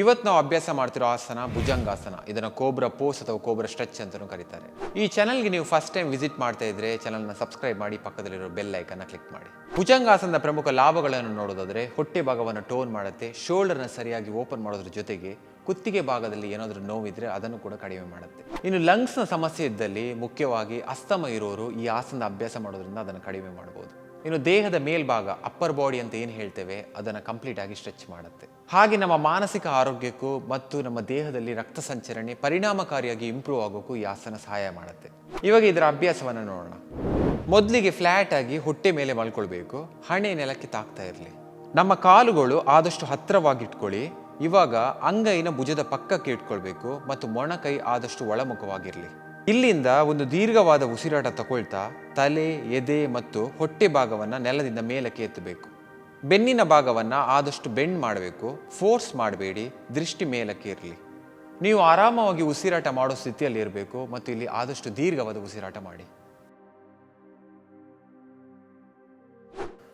ಇವತ್ತು ನಾವು ಅಭ್ಯಾಸ ಮಾಡ್ತಿರೋ ಆಸನ, ಭುಜಂಗಾಸನ. ಇದನ್ನು ಕೋಬ್ರ ಪೋಸ್ ಅಥವಾ ಕೋಬ್ರ ಸ್ಟ್ರೆಚ್ ಅಂತಲೂ ಕರೀತಾರೆ. ಈ ಚಾನಲ್ಗೆ ನೀವು ಫಸ್ಟ್ ಟೈಮ್ ವಿಸಿಟ್ ಮಾಡ್ತಾ ಇದ್ರೆ ಚಾನಲ್ನ ಸಬ್ಸ್ಕ್ರೈಬ್ ಮಾಡಿ, ಪಕ್ಕದಲ್ಲಿರೋ ಬೆಲ್ ಐಕನ್ನ ಕ್ಲಿಕ್ ಮಾಡಿ. ಭುಜಂಗಾಸನದ ಪ್ರಮುಖ ಲಾಭಗಳನ್ನು ನೋಡೋದಾದ್ರೆ, ಹೊಟ್ಟೆ ಭಾಗವನ್ನು ಟೋನ್ ಮಾಡುತ್ತೆ ಶೋಲ್ಡರ್ನ ಸರಿಯಾಗಿ ಓಪನ್ ಮಾಡೋದ್ರ ಜೊತೆಗೆ ಕುತ್ತಿಗೆ ಭಾಗದಲ್ಲಿ ಏನಾದರೂ ನೋವಿದ್ರೆ ಅದನ್ನು ಕೂಡ ಕಡಿಮೆ ಮಾಡುತ್ತೆ. ಇನ್ನು ಲಂಗ್ಸ್ನ ಸಮಸ್ಯೆ ಇದ್ದಲ್ಲಿ ಮುಖ್ಯವಾಗಿ ಅಸ್ತಮ ಇರೋರು ಈ ಆಸನದ ಅಭ್ಯಾಸ ಮಾಡೋದ್ರಿಂದ ಅದನ್ನು ಕಡಿಮೆ ಮಾಡಬಹುದು ಇನ್ನು ದೇಹದ ಮೇಲ್ಭಾಗ ಅಪ್ಪರ್ ಬಾಡಿ ಅಂತ ಏನು ಹೇಳ್ತೇವೆ, ಅದನ್ನು ಕಂಪ್ಲೀಟ್ ಆಗಿ ಸ್ಟ್ರೆಚ್ ಮಾಡುತ್ತೆ. ಹಾಗೆ ನಮ್ಮ ಮಾನಸಿಕ ಆರೋಗ್ಯಕ್ಕೂ ಮತ್ತು ನಮ್ಮ ದೇಹದಲ್ಲಿ ರಕ್ತ ಸಂಚರಣೆ ಪರಿಣಾಮಕಾರಿಯಾಗಿ ಇಂಪ್ರೂವ್ ಆಗೋಕ್ಕೂ ಈ ಆಸನ ಸಹಾಯ ಮಾಡುತ್ತೆ. ಇವಾಗ ಇದರ ಅಭ್ಯಾಸವನ್ನು ನೋಡೋಣ. ಮೊದಲಿಗೆ ಫ್ಲ್ಯಾಟ್ ಆಗಿ ಹೊಟ್ಟೆ ಮೇಲೆ ಮಲ್ಕೊಳ್ಬೇಕು, ಹಣೆ ನೆಲಕ್ಕೆ ತಾಕ್ತಾ ಇರಲಿ. ನಮ್ಮ ಕಾಲುಗಳು ಆದಷ್ಟು ಹತ್ತಿರವಾಗಿಟ್ಕೊಳ್ಳಿ, ಇವಾಗ ಅಂಗೈನ ಭುಜದ ಪಕ್ಕಕ್ಕೆ ಇಟ್ಕೊಳ್ಬೇಕು ಮತ್ತು ಮೊಣಕೈ ಆದಷ್ಟು ಒಳಮುಖವಾಗಿರಲಿ. ಇಲ್ಲಿಂದ ಒಂದು ದೀರ್ಘವಾದ ಉಸಿರಾಟ ತಗೊಳ್ತಾ ತಲೆ, ಎದೆ ಮತ್ತು ಹೊಟ್ಟೆ ಭಾಗವನ್ನು ನೆಲದಿಂದ ಮೇಲಕ್ಕೆ ಎತ್ತಬೇಕು. ಬೆನ್ನಿನ ಭಾಗವನ್ನು ಆದಷ್ಟು ಬೆಂಡ್ ಮಾಡಬೇಕು, ಫೋರ್ಸ್ ಮಾಡಬೇಡಿ, ದೃಷ್ಟಿ ಮೇಲಕ್ಕೆ ಇರಲಿ. ನೀವು ಆರಾಮವಾಗಿ ಉಸಿರಾಟ ಮಾಡೋ ಸ್ಥಿತಿಯಲ್ಲಿ ಇರಬೇಕು ಮತ್ತು ಇಲ್ಲಿ ಆದಷ್ಟು ದೀರ್ಘವಾದ ಉಸಿರಾಟ ಮಾಡಿ.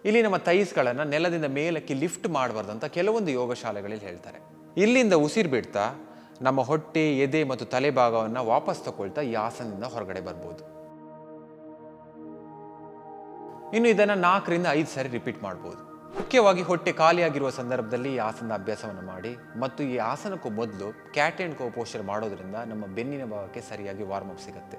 ಇಲ್ಲಿ ನಮ್ಮ ತೈಸ್ಗಳನ್ನು ನೆಲದಿಂದ ಮೇಲಕ್ಕೆ ಲಿಫ್ಟ್ ಮಾಡಬಾರ್ದಂತ ಕೆಲವೊಂದು ಯೋಗ ಶಾಲೆಗಳಲ್ಲಿ ಹೇಳ್ತಾರೆ. ಇಲ್ಲಿಂದ ಉಸಿರು ಬಿಡ್ತಾ ನಮ್ಮ ಹೊಟ್ಟೆ, ಎದೆ ಮತ್ತು ತಲೆ ಭಾಗವನ್ನು ವಾಪಸ್ ತಗೊಳ್ತಾ ಈ ಆಸನದಿಂದ ಹೊರಗಡೆ ಬರ್ಬೋದು. ಇನ್ನು ಇದನ್ನು ನಾಲ್ಕರಿಂದ ಐದು ಸಾರಿ ರಿಪೀಟ್ ಮಾಡ್ಬೋದು. ಮುಖ್ಯವಾಗಿ ಹೊಟ್ಟೆ ಖಾಲಿಯಾಗಿರುವ ಸಂದರ್ಭದಲ್ಲಿ ಈ ಆಸನದ ಅಭ್ಯಾಸವನ್ನು ಮಾಡಿ ಮತ್ತು ಈ ಆಸನಕ್ಕೂ ಮೊದಲು ಕ್ಯಾಟ್ ಆ್ಯಂಡ್ ಕೋ ಪೋಸ್ಚರ್ ಮಾಡೋದ್ರಿಂದ ನಮ್ಮ ಬೆನ್ನಿನ ಭಾಗಕ್ಕೆ ಸರಿಯಾಗಿ ವಾರ್ಮ್ ಅಪ್ ಸಿಗುತ್ತೆ.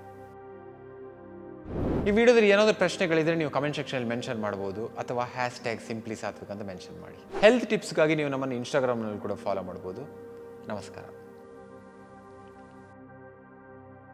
ಈ ವಿಡಿಯೋದಲ್ಲಿ ಏನಾದರೂ ಪ್ರಶ್ನೆಗಳಿದ್ರೆ ನೀವು ಕಮೆಂಟ್ ಸೆಕ್ಷನಲ್ಲಿ ಮೆನ್ಷನ್ ಮಾಡ್ಬೋದು ಅಥವಾ ಹ್ಯಾಶ್ ಟ್ಯಾಗ್ ಸಿಂಪ್ಲಿ ಸಾತ್ವಿಕ್ ಅಂತ ಮೆನ್ಷನ್ ಮಾಡಿ. ಹೆಲ್ತ್ ಟಿಪ್ಸ್ಗಾಗಿ ನೀವು ನಮ್ಮನ್ನು ಇನ್ಸ್ಟಾಗ್ರಾಮ್ನಲ್ಲಿ ಕೂಡ ಫಾಲೋ ಮಾಡ್ಬೋದು. ನಮಸ್ಕಾರ.